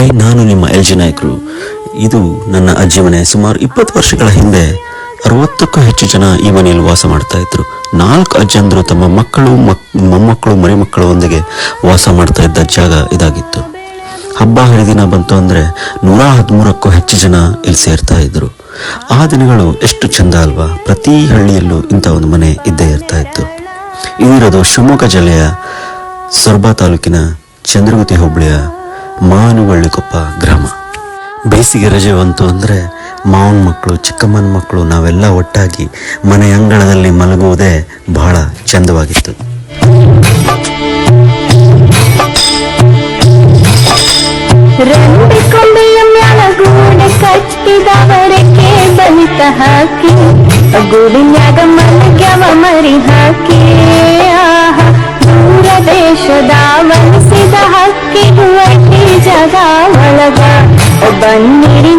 Hi, ನಾನು ನಿಮ್ಮ L G ನಾಯಕರು. ಇದು ನನ್ನ ಅಜ್ಜಿ ಮನೆ. ಸುಮಾರು ಇಪ್ಪತ್ತು ವರ್ಷಗಳ ಹಿಂದೆ ಅರವತ್ತಕ್ಕೂ ಹೆಚ್ಚು ಜನ ಈ ಮನೆಯಲ್ಲಿ ವಾಸ ಮಾಡ್ತಾ ಇದ್ರು. ನಾಲ್ಕು ಅಜ್ಜಂದ್ರು ತಮ್ಮ ಮಕ್ಕಳು, ಮಕ್, ಮೊಮ್ಮಕ್ಕಳು ಮರಿಮಕ್ಕಳೊಂದಿಗೆ ವಾಸ ಮಾಡ್ತಾ ಇದ್ದ ಜಾಗ ಇದಾಗಿತ್ತು. ಹಬ್ಬ ಹರಿದಿನ ಬಂತು ಅಂದ್ರೆ ನೂರ ಹದಿಮೂರಕ್ಕೂ ಹೆಚ್ಚು ಜನ ಇಲ್ಲಿ ಸೇರ್ತಾ ಇದ್ರು. ಆ ದಿನಗಳು ಎಷ್ಟು ಚಂದ ಅಲ್ವಾ? ಪ್ರತಿ ಹಳ್ಳಿಯಲ್ಲೂ ಇಂಥ ಒಂದು ಮನೆ ಇದ್ದೇ ಇರ್ತಾ ಇತ್ತು. ಇದಿರೋದು ಶಿವಮೊಗ್ಗ ಜಿಲ್ಲೆಯ ಸೊರಬ ತಾಲೂಕಿನ ಚಂದ್ರಗುತಿ ಹೋಬಳಿಯ ಗ್ರಾಮ ಬೇಸಿಗೆ ರಜೆ ಬಂತು ಅಂದರೆ ಮಾವನ ಮಕ್ಕಳು ಚಿಕ್ಕಮ್ಮನ ಮಕ್ಕಳು ನಾವೆಲ್ಲ ಒಟ್ಟಾಗಿ ಮನೆ ಅಂಗಳದಲ್ಲಿ ಮಲಗುವುದೇ ಬಹಳ ಚಂದವಾಗಿತ್ತು. ಹಾಕಿ ಮರಿ ಹಾಕಿ. ಹಕ್ಕಿ ಅಟ್ಟಿ ಜಗ ಒಳಗ ಬನ್ನಿರಿ ನೀವು ನಮ್ಮ ಬಳಗ